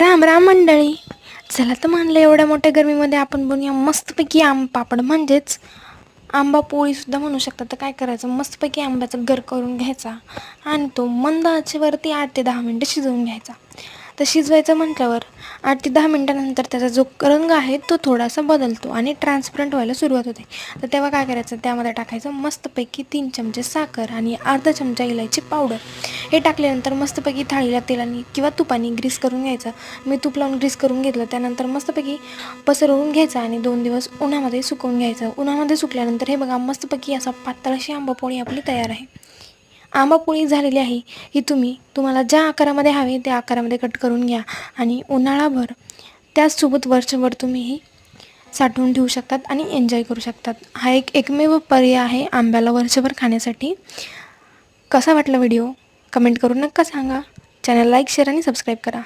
राम राम मंडळी. चला तर म्हणलं एवढ्या मोठ्या गरमीमध्ये आपण बनूया मस्तपैकी आंब पापड. म्हणजेच आंबा पोळीसुद्धा म्हणू शकता. तर काय करायचं? मस्तपैकी आंब्याचा गर करून घ्यायचा आणि तो मंद आचेवरती आठ ते दहा मिनटं शिजवून घ्यायचा. तर शिजवायचं म्हटल्यावर आठ ते दहा मिनटानंतर त्याचा जो रंग आहे तो थोडासा बदलतो आणि ट्रान्सपरंट व्हायला सुरुवात होते. तर तेव्हा काय करायचं? त्यामध्ये टाकायचं मस्तपैकी तीन चमचे साखर आणि अर्धा चमचा इलायची पावडर. हे टाकल्यानंतर मस्तपैकी थाळीला तेलाने किंवा तुपाने ग्रीस करून घ्यायचं. मी तूप लावून ग्रीस करून घेतलं त्यानंतर मस्तपैकी पसरवून घ्यायचं आणि दोन दिवस उन्हामध्ये सुकवून घ्यायचं. उन्हामध्ये सुकल्यानंतर हे बघा मस्तपैकी असा पातळशी आंबापोळी आपली तयार आहे. आंबापोळी झालेली आहे ही तुम्ही तुम्हाला ज्या आकारामध्ये हवे त्या आकारामध्ये कट करून घ्या आणि उन्हाळाभर त्याचसोबत वर्षभर तुम्ही ही साठवून ठेवू शकतात आणि एन्जॉय करू शकतात. हा एक एकमेव पर्याय आहे आंब्याला वर्षभर खाण्यासाठी. कसा वाटला व्हिडिओ कमेंट करून नक्का सांगा. चॅनल लाईक शेअर आणि सबस्क्राईब करा.